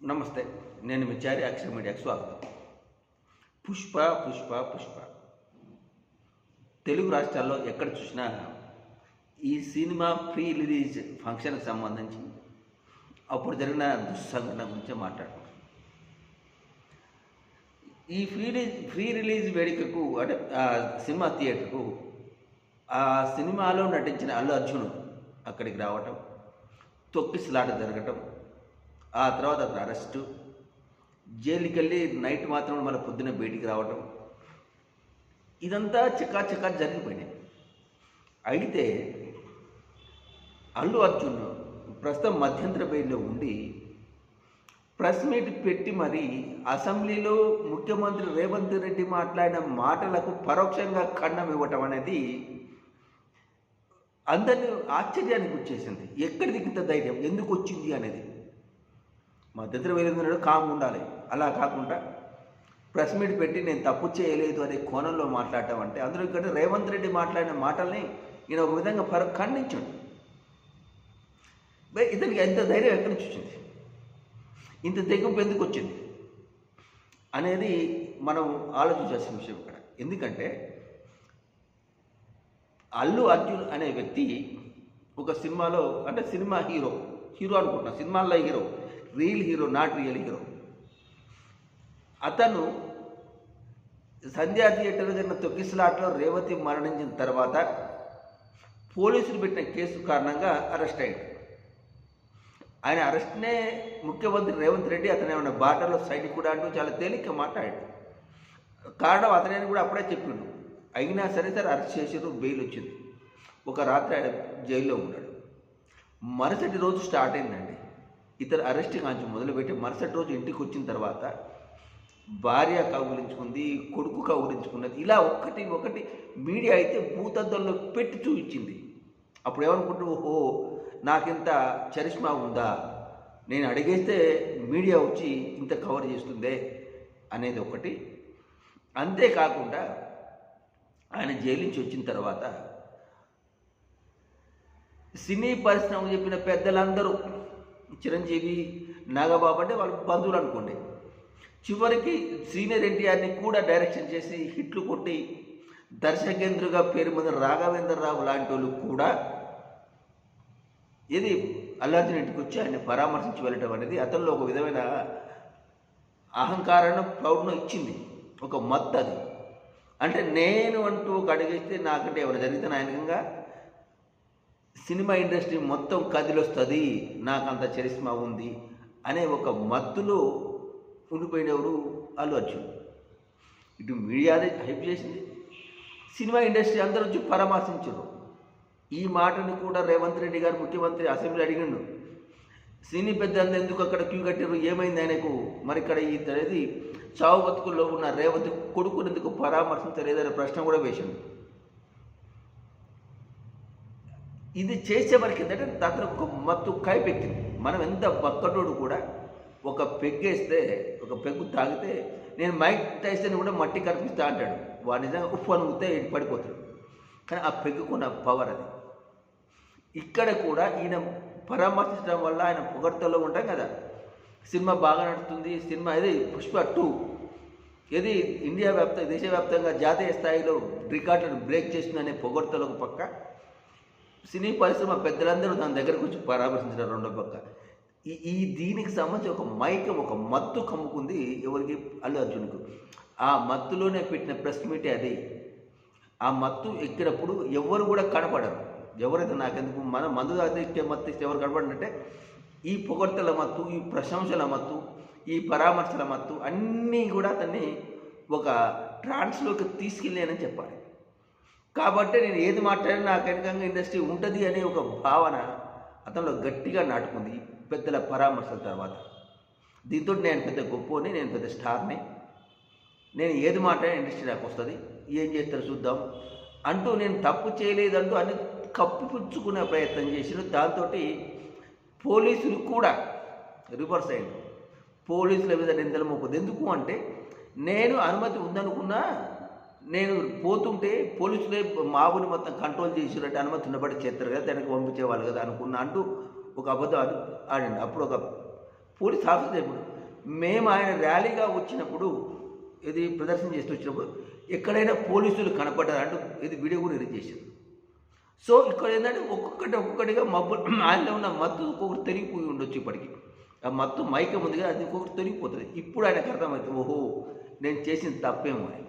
నమస్తే నేను మిచారి అక్షర మీడియాకి స్వాగతం. పుష్ప పుష్ప పుష్ప. తెలుగు రాష్ట్రాల్లో ఎక్కడ చూసినా ఈ సినిమా ప్రీ రిలీజ్ ఫంక్షన్కి సంబంధించి అప్పుడు జరిగిన దుస్సంఘటన గురించి మాట్లాడుకుంటాం ఈ ఫ్రీ ఫ్రీ రిలీజ్ వేడుకకు అంటే సినిమా థియేటర్కు ఆ సినిమాలో నటించిన అల్లు అర్జున్ అక్కడికి రావటం తొక్కిసలాట జరగటం ఆ తర్వాత అతను అరెస్టు జైలుకి వెళ్ళి నైట్ మాత్రం మళ్ళీ పొద్దున్న బయటికి రావటం. ఇదంతా చకా చకా జరిగిపోయినాయి. అయితే అల్లు అర్జున్ ప్రస్తుతం మధ్యంతర బెయిల్లో ఉండి ప్రెస్ మీట్ పెట్టి మరి అసెంబ్లీలో ముఖ్యమంత్రి రేవంత్ రెడ్డి మాట్లాడిన మాటలకు పరోక్షంగా ఖండం ఇవ్వటం అనేది అందరినీ ఆశ్చర్యానికి వచ్చేసింది ఎక్కడిది ఇంత ధైర్యం? ఎందుకు వచ్చింది అనేది. మద్దతు వెళ్ళిందన్నాడు కామ్ ఉండాలి. అలా కాకుండా ప్రెస్ మీట్ పెట్టి నేను తప్పు చేయలేదు అనే కోణంలో మాట్లాడటం అంటే అందులో ఇక్కడ రేవంత్ రెడ్డి మాట్లాడిన మాటల్ని ఈయన ఒక విధంగా పర ఖండించండి. ఇతనికి ఎంత ధైర్యం ఎక్కడి నుంచి వచ్చింది? ఇంత తెగింపు ఎందుకు వచ్చింది? అనేది మనం ఆలోచించాల్సిన విషయం ఇక్కడ. ఎందుకంటే అల్లు అర్జున్ అనే వ్యక్తి ఒక సినిమాలో అంటే సినిమా హీరో హీరో అనుకుంటున్నా సినిమాల్లో hero. Real hero not real hero అతను సంధ్యా థియేటర్ జరిగిన తొక్కిసలాట్లో రేవతి మరణించిన తర్వాత పోలీసులు పెట్టిన కేసు కారణంగా అరెస్ట్ అయ్యాడు. ఆయన అరెస్ట్నే ముఖ్యమంత్రి రేవంత్ రెడ్డి అతను ఏమైనా బాటలో సైనికుడు అంటూ చాలా తేలిక మాట్లాడాడు. కారణం అతనని కూడా అప్పుడే చెప్పిండు. అయినా సరే సరే అరెస్ట్ చేసారు బెయిల్ వచ్చింది. ఒక రాత్రి ఆయన జైల్లో ఉన్నాడు. మరుసటి రోజు స్టార్ట్ అయిందండి. ఇతను అరెస్ట్ కాంచి మొదలుపెట్టి మరుసటి రోజు ఇంటికి వచ్చిన తర్వాత భార్య కౌగులించుకుంది కొడుకు కౌగులించుకున్నది. ఇలా ఒక్కటి ఒకటి మీడియా అయితే భూతద్దంలో పెట్టి చూపించింది. అప్పుడు ఏమనుకుంటూ ఓహో నాకింత చరిష్మా ఉందా? నేను అడిగేస్తే మీడియా వచ్చి ఇంత కవర్ చేస్తుందే అనేది ఒకటి. అంతేకాకుండా ఆయన జైలు నుంచి వచ్చిన తర్వాత సినీ పరిశ్రమ చెప్పిన పెద్దలందరూ చిరంజీవి నాగబాబు అంటే వాళ్ళ బంధువులు అనుకోండి. చివరికి సీనియర్ ఎన్టీఆర్ని కూడా డైరెక్షన్ చేసి హిట్లు కొట్టి దర్శకేంద్రుగా పేరు మీద రాఘవేంద్రరావు లాంటి వాళ్ళు కూడా ఇది అల్లార్జున్ ఇంటికి వచ్చి ఆయన్ని పరామర్శించి వెళ్ళటం అనేది అతనిలో ఒక విధమైన అహంకారాన్ని ప్రౌడ్ను ఇచ్చింది. ఒక మత్తు అది అంటే నేను అంటూ ఒక అడిగిస్తే నాకంటే ఎవరు జరిగితే నాయనకంగా సినిమా ఇండస్ట్రీ మొత్తం కదిలొస్తుంది నాకు అంత చరిస్మా ఉంది అనే ఒక మత్తులో ఉండిపోయినవరు అల్లు అర్జున్. ఇటు మీడియాదే హైప్ చేసింది. సినిమా ఇండస్ట్రీ అందరూ వచ్చి పరామర్శించారు ఈ మాటని కూడా రేవంత్ రెడ్డి గారు ముఖ్యమంత్రి అసెంబ్లీ అడిగిండు. సినీ పెద్దలు ఎందుకు అక్కడ క్యూ కట్టారు ఏమైంది ఆయనకు? మరి ఇక్కడ ఈ అనేది చావు బతుకుల్లో ఉన్న రేవంత్ కొడుకుని ఎందుకు పరామర్శించలేదనే ప్రశ్న కూడా వేసిండు. ఇది చేసే ఏంటంటే దాంట్లో ఒక మత్తు కైపెక్కింది. మనం ఎంత బక్కటోడు కూడా ఒక పెగ్గేస్తే ఒక పెగ్గు తాగితే నేను మైక్ టైసన్ కూడా మట్టి కనిపిస్తా అంటాడు. వాడు నిజంగా ఉప్పు అనుకుంటే పడిపోతాడు. కానీ ఆ పెగ్గుకున్న పవర్ అది. ఇక్కడ కూడా ఈయన పరామర్శించడం వల్ల ఆయన పొగడ్తలో ఉంటాం కదా. సినిమా బాగా నడుస్తుంది. సినిమా ఇది పుష్ప టూ. ఇది ఇండియా వ్యాప్త దేశవ్యాప్తంగా జాతీయ స్థాయిలో రికార్డులను బ్రేక్ చేస్తుందనే పొగడ్తలో ఒక పక్క. సినీ పరిశ్రమ పెద్దలందరూ దాని దగ్గరకు వచ్చి పరామర్శించారు రెండో పక్క. ఈ ఈ దీనికి సంబంధించి ఒక మైకం ఒక మత్తు కమ్ముకుంది ఎవరికి? అల్లు అర్జున్కు. ఆ మత్తులోనే పెట్టిన ప్రెస్ మీటే అది. ఆ మత్తు ఎక్కినప్పుడు ఎవరు కూడా కనపడరు. ఎవరైతే నాకెందుకు మన మందు తాగితే మత్తు ఇస్తే ఎవరు కనపడినట్టే ఈ పొగడ్తల మత్తు ఈ ప్రశంసల మత్తు ఈ పరామర్శల మత్తు అన్నీ కూడా అతన్ని ఒక ట్రాన్స్లోకి తీసుకెళ్ళానని చెప్పాలి. కాబట్టి నేను ఏది మాట్లాడినా నాకు వెనకంగా ఇండస్ట్రీ ఉంటుంది అనే ఒక భావన అతనిలో గట్టిగా నాటుకుంది పెద్దల పరామర్శల తర్వాత. దీంతో నేను పెద్ద గొప్పని నేను పెద్ద స్టార్ని. నేను ఏది మాట్లాడినా ఇండస్ట్రీ నాకు వస్తుంది. ఏం చేస్తారో చూద్దాం అంటూ నేను తప్పు చేయలేదంటూ అన్ని కప్పిపుచ్చుకునే ప్రయత్నం చేసిన దాంతో పోలీసులు కూడా రివర్స్ అయింది పోలీసుల మీద నిందలు మోపదు ఎందుకు అంటే నేను అనుమతి ఉందనుకున్నా నేను పోతుంటే పోలీసులే మావుని మొత్తం కంట్రోల్ చేసినట్టు అనుమతి ఉన్నబట్టి చేస్తారు కదా దానికి పంపించేవాళ్ళు కదా అనుకున్నా అంటూ ఒక అబద్ధం ఆడండి. అప్పుడు ఒక పోలీస్ ఆఫీసర్ చెప్పాడు మేము ఆయన ర్యాలీగా వచ్చినప్పుడు ఇది ప్రదర్శన చేస్తూ వచ్చినప్పుడు ఎక్కడైనా పోలీసులు కనపడ్డారు? అంటూ ఇది వీడియో కూడా రిలీజ్ చేశారు. సో ఇక్కడ ఏంటంటే ఒక్కొక్కటి ఒక్కొక్కటిగా మబ్బు ఆయనలో ఉన్న మత్తు ఒక్కొక్కటి తొలగిపోయి ఉండొచ్చు ఇప్పటికి. ఆ మత్తు మైకం ఉంది కదా అది ఒక్కొక్కటి తొలగిపోతుంది. ఇప్పుడు ఆయనకు అర్థమవుతుంది ఓహో నేను చేసిన తప్పేమో అని.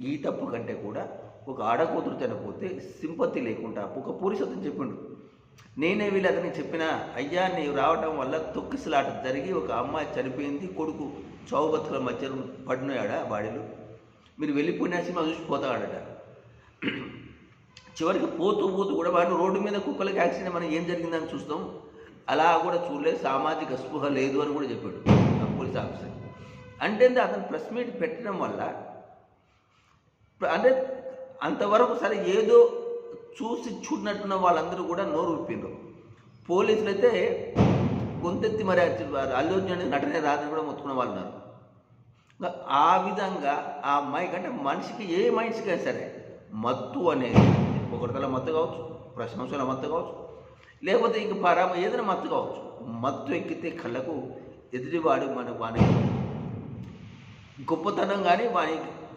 ఈ తప్పు కంటే కూడా ఒక ఆడకూతురు చనిపోతే సింపతి లేకుండా ఒక పోలీసు అతను చెప్పిండు. నేనే వీళ్ళు అతనికి చెప్పిన అయ్యా నీవు రావటం వల్ల తొక్కిసలాట జరిగి ఒక అమ్మాయి చనిపోయింది కొడుకు చౌబతుల మధ్య పడినాడ బాడీలు? మీరు వెళ్ళిపోయిన సినిమా చూసిపోతాడట చివరికి పోతూ పోతూ కూడా వాడు రోడ్డు మీద కుక్కలకి యాక్సిడెంట్ మనం ఏం జరిగిందని చూస్తాం. అలా కూడా చూడలేదు సామాజిక స్పృహ లేదు అని కూడా చెప్పాడు పోలీస్ ఆఫీసర్. అంటే అతను ప్రెస్ మీట్ పెట్టడం వల్ల అంటే అంతవరకు సరే ఏదో చూసి చూడనట్టున్న వాళ్ళందరూ కూడా నోరు విప్పిండ్రు పోలీసులు అయితే గొంతెత్తి మరి అల్లు అర్జున్ నటనే రాదని కూడా మొత్తుకున్న వాళ్ళు ఉన్నారు ఆ విధంగా ఆ మైక్ అంటే మనిషికి ఏ మనిషికైనా సరే మత్తు అనేది ఒకరితల మత్తు కావచ్చు ప్రశంసల మత్తు కావచ్చు లేకపోతే ఇంక పరామ ఏదైనా మత్తు కావచ్చు. మత్తు ఎక్కితే కళ్ళకు ఎదుటివాడు మన వాని గొప్పతనం కానీ వాని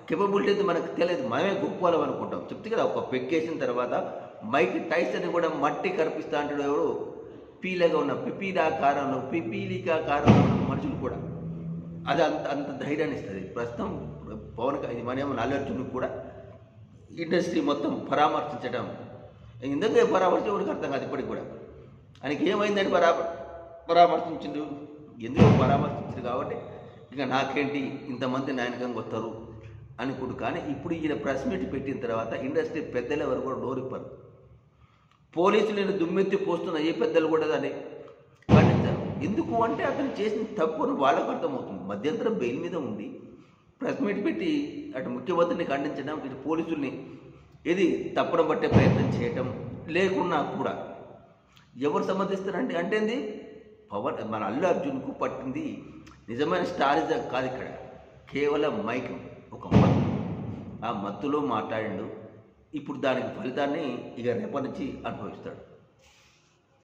కెపబిలిటీ మనకు తెలియదు. మనమే గొప్పలం అనుకుంటాం. చెప్తే కదా ఒక పెక్కేసిన తర్వాత మైక్ టైసన్ కూడా మట్టి కనిపిస్తా అంటాడు ఎవరు పీలగా ఉన్న పిపీలాకారంలో పిపీలికాకారంలో ఉన్న మనుషులు కూడా. అది అంత అంత ధైర్యాన్ని ఇస్తుంది. ప్రస్తుతం పవన్ ఇది మనేమో అల్లర్జున్ కూడా ఇండస్ట్రీ మొత్తం పరామర్శించడం. ఎందుకంటే పరామర్శం? ఎవరికి అర్థం కాదు ఇప్పటికి కూడా. ఆయనకి ఏమైందని పరా పరామర్శించిండు? ఎందుకు పరామర్శించింది కాబట్టి? ఇక నాకేంటి? ఇంతమంది నాయనకంగా వస్తారు అనుకుంటు. కానీ ఇప్పుడు ఈయన ప్రెస్ మీట్ పెట్టిన తర్వాత ఇండస్ట్రీ పెద్దలు ఎవరు కూడా డోరిప్పారు పోలీసులు నేను దుమ్మెత్తి పోస్తున్న ఏ పెద్దలు కూడా దాన్ని ఖండించారు. ఎందుకు అంటే అతను చేసిన తప్పును వాళ్ళకు అర్థమవుతుంది. మధ్యంతరం బెయిల్ మీద ఉండి ప్రెస్ మీట్ పెట్టి అటు ముఖ్యమంత్రిని ఖండించడం ఇటు పోలీసుల్ని ఇది తప్పడం పట్టే ప్రయత్నం చేయటం లేకున్నా కూడా ఎవరు సమర్థిస్తారంటే అంటే ఏంది? పవన్ మన అల్లు అర్జున్కు పట్టింది నిజమైన స్టారిజం కాదు ఇక్కడ. కేవలం మైక్ ఒక మత్తు ఆ మత్తులో మాట్లాడిండు. ఇప్పుడు దానికి ఫలితాన్ని ఇక రేపటి నుంచి అనుభవిస్తాడు.